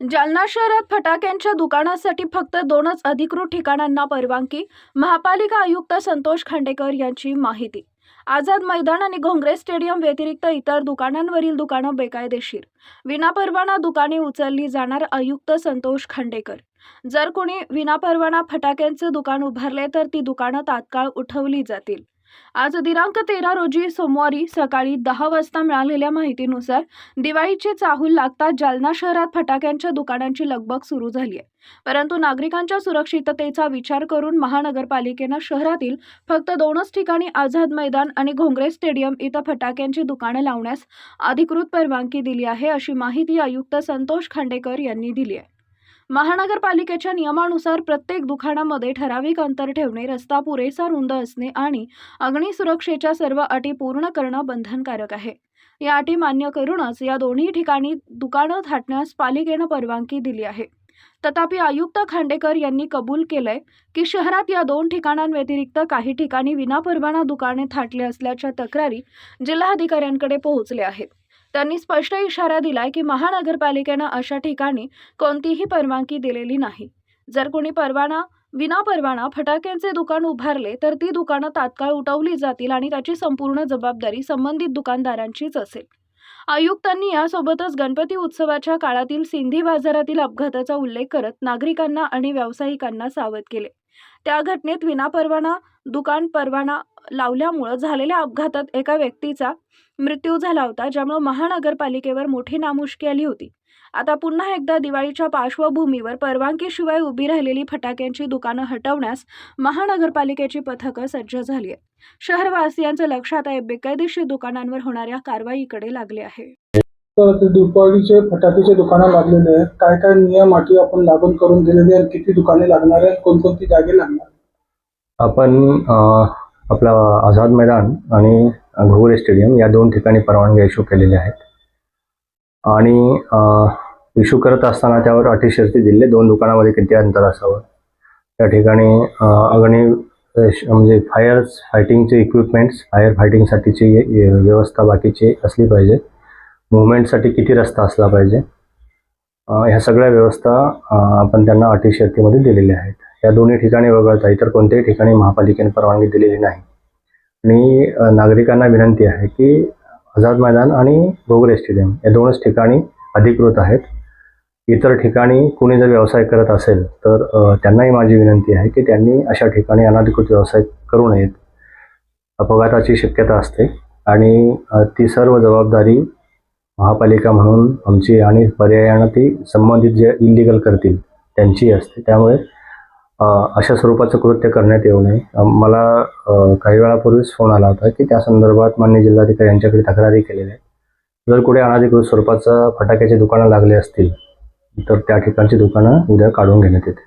जालना शहरात फटाक्यांच्या दुकानासाठी फक्त दोनच अधिकृत ठिकाणांना परवानगी महापालिका आयुक्त संतोष खांडेकर यांची माहिती. आझाद मैदान आणि घोंगरे स्टेडियम व्यतिरिक्त इतर दुकानांवरील दुकानं बेकायदेशीर. विनापरवाना दुकाने उचलली जाणार आयुक्त संतोष खांडेकर. जर कोणी विनापरवाना फटाक्यांचे दुकान उभारले तर ती दुकानं तात्काळ उठवली जातील. आज दिनांक तेरा रोजी सोमवारी सकाळी दहा वाजता मिळालेल्या माहितीनुसार दिवाळीची चाहूल लागताच जालना शहरात फटाक्यांच्या दुकानांची लगबग सुरू झाली आहे. परंतु नागरिकांच्या सुरक्षिततेचा विचार करून महानगरपालिकेनं शहरातील फक्त दोनच ठिकाणी आझाद मैदान आणि घोंगरे स्टेडियम इथं फटाक्यांची दुकानं लावण्यास अधिकृत परवानगी दिली आहे अशी माहिती आयुक्त संतोष खांडेकर यांनी दिली आहे. महानगरपालिकेच्या नियमानुसार प्रत्येक दुकानामध्ये ठराविक अंतर ठेवणे रस्ता पुरेसा रुंद असणे आणि अग्निसुरक्षेच्या सर्व अटी पूर्ण करणं बंधनकारक आहे. या अटी मान्य करूनच या दोन्ही ठिकाणी दुकानं थाटण्यास पालिकेनं परवानगी दिली आहे. तथापि आयुक्त खांडेकर यांनी कबूल केलंय की शहरात या दोन ठिकाणांव्यतिरिक्त काही ठिकाणी विनापरवाना दुकाने थाटली असल्याच्या तक्रारी जिल्हाधिकाऱ्यांकडे पोहोचल्या आहेत. त्यांनी स्पष्ट इशारा दिलाय की महानगरपालिकेनं अशा ठिकाणी कोणतीही परवानगी दिलेली नाही. जर कोणी परवाना विनापरवाना फटाक्यांचे दुकान उभारले तर ती दुकानं तात्काळ उठवली जातील आणि त्याची संपूर्ण जबाबदारी संबंधित दुकानदारांचीच असेल. आयुक्तांनी यासोबतच गणपती उत्सवाच्या काळातील सिंधी बाजारातील अपघाताचा उल्लेख करत नागरिकांना आणि व्यावसायिकांना सावध केले. त्या घटनेत विनापरवाना दुकान परवाना लावल्यामुळं झालेल्या अपघातात एका व्यक्तीचा मृत्यू झाला होता ज्यामुळे महानगरपालिकेवर मोठी नामुष्की आली होती. आता पुन्हा एकदा दिवाळीच्या पार्श्वभूमीवर परवानगीशिवाय उभी राहिलेली फटाक्यांची दुकानं हटवण्यास महानगरपालिकेची पथकं सज्ज झाली आहेत. शहरवासियांचं लक्ष आता बेकायदेशीर दुकानांवर होणाऱ्या कारवाईकडे लागले आहे. दिवाळीचे फटाक्याचे दुकानं लागलेले आहेत. काय काय नियम अटी आपण लागू करून दिलेले आहेत? किती दुकाने लागणार आहेत? कोणकोणती जागे लागणार आपण आपला आझाद मैदान आणि घोगरे स्टेडियम या दोन ठिकाणी परवानग्या इश्यू केलेल्या आहेत. आणि इश्यू करत असताना त्यावर अटी शर्ती दिले दोन दुकानामध्ये किती अंतर असावं? त्या ठिकाणी अ, अग्नी म्हणजे फायर फायटिंगचे इक्विपमेंट्स फायर फायटिंगसाठीची व्यवस्था बाकीची असली पाहिजे. मुवमेंटसाठी किती रस्ता असला पाहिजे? ह्या सगळ्या व्यवस्था आपण त्यांना अटी शर्तीमध्ये दिलेल्या आहेत. या दोन्ही ठिकाणी वगळता इतर कोणत्याही ठिकाणी महापालिकेने परवानगी दिलेली नाही. आणि नागरिकांना विनंती आहे की आझाद मैदान आणि गोगरे स्टेडियम या दोनच ठिकाणी अधिकृत आहेत. इतर ठिकाणी कुणी जर व्यवसाय करत असेल तर त्यांनाही माझी विनंती आहे की त्यांनी अशा ठिकाणी अनधिकृत व्यवसाय करू नयेत. अपघाताची शक्यता असते आणि ती सर्व जबाबदारी महापालिका म्हणून आमची आणि पर्यायानं ती संबंधित जे इलिगल करतील त्यांची असते. त्यामुळे अशा स्वरूपाचं कृत्य करण्यात येऊ नये. मला काही वेळापूर्वीच फोन आला होता की त्या संदर्भात मान्य जिल्हाधिकारी यांच्याकडे तक्रारी केलेल्या आहेत. जर कुठे अनाधिकृत स्वरूपाचं फटाक्याची दुकानं लागली असतील तर त्या ठिकाणची दुकानं उद्या काढून घेण्यात येते